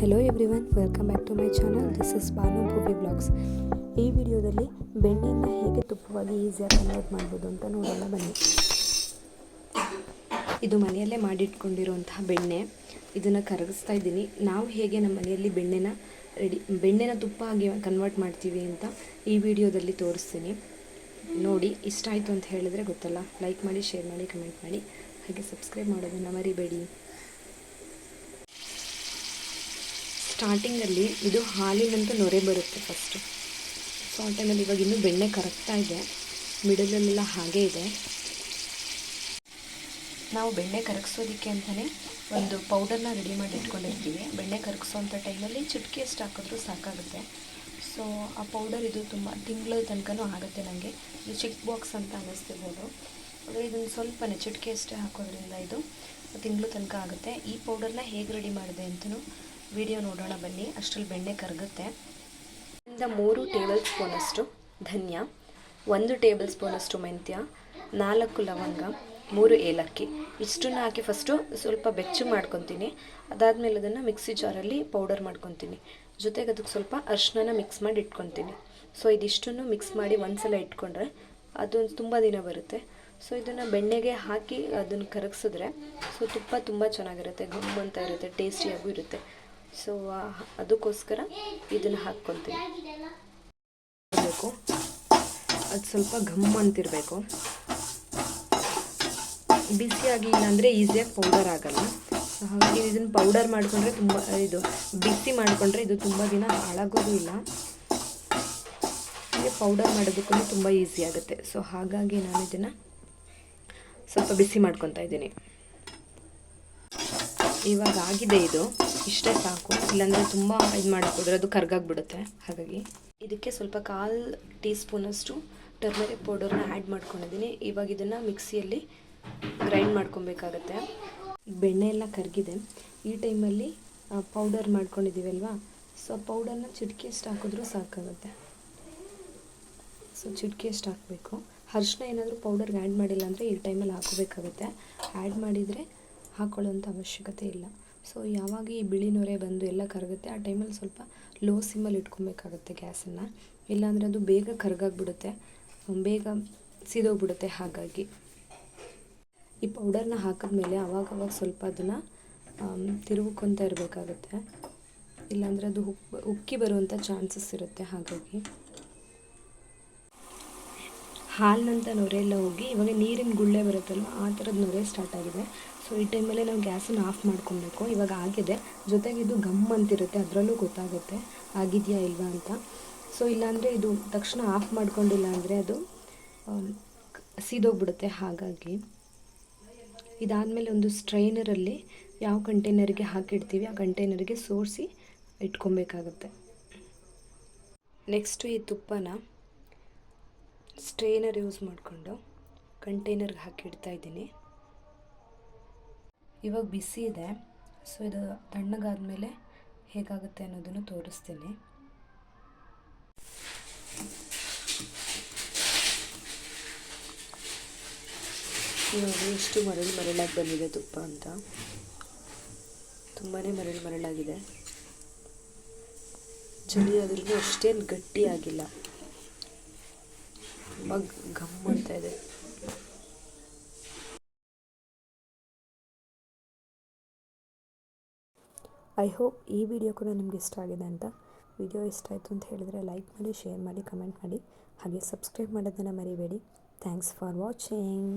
Hello everyone welcome back to my channel this is Banu Bhuvi blogs ಈ ವಿಡಿಯೋದಲ್ಲಿ ಬೆಣ್ಣೆನ ಹೇಗೆ ತುಪ್ಪವಾಗಿ ಈಸಿಯಾಗಿ ಕನ್ವರ್ಟ್ ಮಾಡ್ಬೋದು ಅಂತ ನೋಡೋಣ ಬನ್ನಿ. ಇದು ಮನೆಯಲ್ಲೇ ಮಾಡಿಟ್ಕೊಂಡಿರುವಂತಹ ಬೆಣ್ಣೆ. ಇದನ್ನು ಕರಗಿಸ್ತಾ ಇದ್ದೀನಿ. ನಾವು ಹೇಗೆ ನಮ್ಮ ಮನೆಯಲ್ಲಿ ಬೆಣ್ಣೆನ ರೆಡಿ ಬೆಣ್ಣೆನ ತುಪ್ಪ ಆಗಿ ಕನ್ವರ್ಟ್ ಮಾಡ್ತೀವಿ ಅಂತ ಈ ವಿಡಿಯೋದಲ್ಲಿ ತೋರಿಸ್ತೀನಿ. ನೋಡಿ, ಇಷ್ಟ ಆಯಿತು ಅಂತ ಹೇಳಿದ್ರೆ ಗೊತ್ತಲ್ಲ. ಲೈಕ್ ಮಾಡಿ ಶೇರ್ ಮಾಡಿ ಕಮೆಂಟ್ ಮಾಡಿ. ಹಾಗೆ ಸಬ್ಸ್ಕ್ರೈಬ್ ಮಾಡೋದನ್ನು ಮರಿಬೇಡಿ. ಸ್ಟಾರ್ಟಿಂಗಲ್ಲಿ ಇದು ಹಾಲಿನಂತೂ ನೊರೆ ಬರುತ್ತೆ ಫಸ್ಟು ಸೊ ಆ ಟೈಮಲ್ಲಿ ಇವಾಗ ಇನ್ನೂ ಬೆಣ್ಣೆ ಕರಗ್ತಾ ಇದೆ. ಮಿಡಲಲ್ಲೆಲ್ಲ ಹಾಗೇ ಇದೆ. ನಾವು ಬೆಣ್ಣೆ ಕರಗಿಸೋದಕ್ಕೆ ಅಂತಲೇ ಒಂದು ಪೌಡರ್ನ ರೆಡಿ ಮಾಡಿ ಇಟ್ಕೊಂಡಿರ್ತೀವಿ. ಬೆಣ್ಣೆ ಕರಗಿಸೋಂಥ ಟೈಮಲ್ಲಿ ಚಿಟಕಿಯಷ್ಟು ಹಾಕಿದ್ರೂ ಸಾಕಾಗುತ್ತೆ. ಸೊ ಆ ಪೌಡರ್ ಇದು ತುಂಬ ತಿಂಗಳ ತನಕನೂ ಆಗುತ್ತೆ ನನಗೆ ಇದು ಚಿಕ್ ಬಾಕ್ಸ್ ಅಂತ ಅನ್ನಿಸ್ತಿರ್ಬೋದು. ಆದರೆ ಇದನ್ನು ಸ್ವಲ್ಪನೇ ಅಷ್ಟೇ ಹಾಕೋದ್ರಿಂದ ಇದು ತಿಂಗಳು ತನಕ ಆಗುತ್ತೆ. ಈ ಪೌಡರ್ನ ಹೇಗೆ ರೆಡಿ ಮಾಡಿದೆ ಅಂತಲೂ ವಿಡಿಯೋ ನೋಡೋಣ ಬನ್ನಿ. ಅಷ್ಟರಲ್ಲಿ ಬೆಣ್ಣೆ ಕರಗುತ್ತೆ. ಮೂರು ಟೇಬಲ್ ಸ್ಪೂನಷ್ಟು ಧನ್ಯ, ಒಂದು ಟೇಬಲ್ ಸ್ಪೂನಷ್ಟು ಮೆಂತ್ಯ, ನಾಲ್ಕು ಲವಂಗ, ಮೂರು ಏಲಕ್ಕಿ. ಇಷ್ಟನ್ನು ಹಾಕಿ ಫಸ್ಟು ಸ್ವಲ್ಪ ಬೆಚ್ಚು ಮಾಡ್ಕೊತೀನಿ. ಅದಾದಮೇಲೆ ಅದನ್ನು ಮಿಕ್ಸಿ ಜಾರಲ್ಲಿ ಪೌಡರ್ ಮಾಡ್ಕೊತೀನಿ. ಜೊತೆಗೆ ಅದಕ್ಕೆ ಸ್ವಲ್ಪ ಅರಿಶಿನ ಮಿಕ್ಸ್ ಮಾಡಿ ಇಟ್ಕೊತೀನಿ. ಸೊ ಇದಿಷ್ಟನ್ನು ಮಿಕ್ಸ್ ಮಾಡಿ ಒಂದ್ಸಲ ಇಟ್ಕೊಂಡ್ರೆ ಅದೊಂದು ತುಂಬ ದಿನ ಬರುತ್ತೆ. ಸೊ ಇದನ್ನು ಬೆಣ್ಣೆಗೆ ಹಾಕಿ ಅದನ್ನು ಕರಗಿಸಿದ್ರೆ ಸೊ ತುಪ್ಪ ತುಂಬ ಚೆನ್ನಾಗಿರುತ್ತೆ ಗಮ್ ಅಂತ ಇರುತ್ತೆ ಟೇಸ್ಟಿಯಾಗೂ ಇರುತ್ತೆ. ಸೊ ಅದಕ್ಕೋಸ್ಕರ ಇದನ್ನು ಹಾಕ್ಕೊಳ್ತೀನಿ ಅದು ಸ್ವಲ್ಪ ಘಮ್ ಅಂತಿರಬೇಕು. ಬಿಸಿಯಾಗಿ ಇಲ್ಲಾಂದರೆ ಈಸಿಯಾಗಿ ಪೌಡರ್ ಆಗಲ್ಲ. ಹಾಗಾಗಿ ಇದನ್ನು ಪೌಡರ್ ಮಾಡಿಕೊಂಡ್ರೆ ತುಂಬ, ಇದು ಬಿಸಿ ಮಾಡಿಕೊಂಡ್ರೆ ಇದು ತುಂಬ ದಿನ ಹಾಳಾಗೋದು ಇಲ್ಲ. ಹೀಗೆ ಪೌಡರ್ ಮಾಡೋದಕ್ಕೂ ತುಂಬ ಈಸಿ ಆಗುತ್ತೆ. ಸೊ ಹಾಗಾಗಿ ನಾನು ಇದನ್ನು ಸ್ವಲ್ಪ ಬಿಸಿ ಮಾಡ್ಕೊತಾ ಇದ್ದೀನಿ. ಇವಾಗ ಆಗಿದೆ ಇದು. ಇಷ್ಟೇ ಸಾಕು. ಇಲ್ಲಾಂದರೆ ತುಂಬ ಇದು ಮಾಡೋಕ್ಕೋದ್ರೆ ಅದು ಕರ್ಗಾಗ್ಬಿಡುತ್ತೆ. ಹಾಗಾಗಿ ಇದಕ್ಕೆ ಸ್ವಲ್ಪ ಕಾಲು ಟೀ ಸ್ಪೂನಷ್ಟು ಟರ್ಮರಿಕ್ ಪೌಡರ್ನ ಆ್ಯಡ್ ಮಾಡ್ಕೊಂಡಿದ್ದೀನಿ. ಇವಾಗ ಇದನ್ನು ಮಿಕ್ಸಿಯಲ್ಲಿ ಗ್ರೈಂಡ್ ಮಾಡ್ಕೊಬೇಕಾಗತ್ತೆ. ಬೆಣ್ಣೆ ಎಲ್ಲ ಕರಗಿದೆ. ಈ ಟೈಮಲ್ಲಿ ಪೌಡರ್ ಮಾಡ್ಕೊಂಡಿದ್ದೀವಲ್ವಾ ಸೊ ಪೌಡರ್ನ ಚಿಟಿಕೆಯಷ್ಟು ಹಾಕಿದ್ರೂ ಸಾಕಾಗುತ್ತೆ. ಸೊ ಚಿಟಿಕೆಯಷ್ಟು ಹಾಕಬೇಕು? ಅರಿಶಿನ ಏನಾದರೂ ಪೌಡರ್ಗೆ ಆ್ಯಡ್ ಮಾಡಿಲ್ಲ ಅಂದರೆ ಈ ಟೈಮಲ್ಲಿ ಹಾಕೋಬೇಕಾಗುತ್ತೆ. ಆ್ಯಡ್ ಮಾಡಿದರೆ ಹಾಕೊಳ್ಳೋಂಥ ಅವಶ್ಯಕತೆ ಇಲ್ಲ. ಸೊ ಯಾವಾಗ ಈ ಬಿಳಿ ನೊರೆ ಬಂದು ಎಲ್ಲ ಕರಗುತ್ತೆ, ಆ ಟೈಮಲ್ಲಿ ಸ್ವಲ್ಪ ಲೋ ಸಿಮ್ಮಲ್ಲಿ ಇಟ್ಕೊಬೇಕಾಗುತ್ತೆ ಗ್ಯಾಸನ್ನು. ಇಲ್ಲಾಂದರೆ ಅದು ಬೇಗ ಕರಗಾಗ್ಬಿಡುತ್ತೆ ಬೇಗ ಸಿದೋಗ್ಬಿಡುತ್ತೆ ಹಾಗಾಗಿ. ಈ ಪೌಡರ್ನ ಹಾಕಿದ್ಮೇಲೆ ಅವಾಗವಾಗ ಸ್ವಲ್ಪ ಅದನ್ನು ತಿರುಗ್ಕೊತಾ ಇರಬೇಕಾಗುತ್ತೆ. ಇಲ್ಲಾಂದರೆ ಅದು ಉಕ್, ಉಕ್ಕಿ ಬರುವಂಥ ಚಾನ್ಸಸ್ ಇರುತ್ತೆ ಹಾಗಾಗಿ. ಹಾಲಿನಂಥ ನೊರೆ ಎಲ್ಲ ಹೋಗಿ, ಇವಾಗ ನೀರಿನ ಗುಳ್ಳೆ ಬರುತ್ತಲ್ವ, ಆ ಥರದ ನೊರೆ ಸ್ಟಾರ್ಟ್ ಆಗಿದೆ. ಸೊ ಈ ಟೈಮಲ್ಲೇ ನಾವು ಗ್ಯಾಸನ್ನು ಆಫ್ ಮಾಡ್ಕೊಬೇಕು. ಇವಾಗ ಆಗಿದೆ. ಜೊತೆಗೆ ಇದು ಗಮ್ ಅಂತಿರುತ್ತೆ. ಅದರಲ್ಲೂ ಗೊತ್ತಾಗುತ್ತೆ. ಆಗಿದೆಯಾ ಇಲ್ವಾ ಅಂತ. ಸೊ ಇಲ್ಲಾಂದರೆ ಇದು ತಕ್ಷಣ ಆಫ್ ಮಾಡ್ಕೊಂಡಿಲ್ಲ ಅಂದರೆ ಅದು ಸೀದೋಗ್ಬಿಡುತ್ತೆ. ಹಾಗಾಗಿ ಇದಾದಮೇಲೆ ಒಂದು ಸ್ಟ್ರೈನರಲ್ಲಿ ಯಾವ ಕಂಟೈನರ್ಗೆ ಹಾಕಿಡ್ತೀವಿ, ಆ ಕಂಟೈನರ್ಗೆ ಸೋರಿಸಿ ಇಟ್ಕೊಬೇಕಾಗುತ್ತೆ. ನೆಕ್ಸ್ಟು ಈ ತುಪ್ಪನ ಸ್ಟ್ರೈನರ್ ಯೂಸ್ ಮಾಡಿಕೊಂಡು ಕಂಟೈನರ್ಗೆ ಹಾಕಿಡ್ತಾ ಇದ್ದೀನಿ. ಇವಾಗ ಬಿಸಿ ಇದೆ, ಸೊ ಇದು ತಣ್ಣಗಾದ್ಮೇಲೆ ಹೇಗಾಗುತ್ತೆ ಅನ್ನೋದನ್ನು ತೋರಿಸ್ತೀನಿ. ಎಷ್ಟು ಮರಳು ಮರಳಾಗಿ ಬಂದಿದೆ ತುಪ್ಪ ಅಂತ. ತುಂಬಾ ಮರಳು ಮರಳಾಗಿದೆ. ಚಳಿ ಆದ್ರೂ ಅಷ್ಟೇನು ಗಟ್ಟಿಯಾಗಿಲ್ಲ. ತುಂಬ ಘಮ್ ಅಂತ ಇದೆ. ಐ ಹೋಪ್ ಈ ವಿಡಿಯೋ ಕೂಡ ನಿಮ್ಗೆ ಇಷ್ಟ ಆಗಿದೆ ಅಂತ. ವಿಡಿಯೋ ಇಷ್ಟ ಆಯಿತು ಅಂತ ಹೇಳಿದರೆ ಲೈಕ್ ಮಾಡಿ, ಶೇರ್ ಮಾಡಿ, ಕಮೆಂಟ್ ಮಾಡಿ. ಹಾಗೆ ಸಬ್ಸ್ಕ್ರೈಬ್ ಮಾಡೋದನ್ನು ಮರಿಬೇಡಿ. Thanks for watching.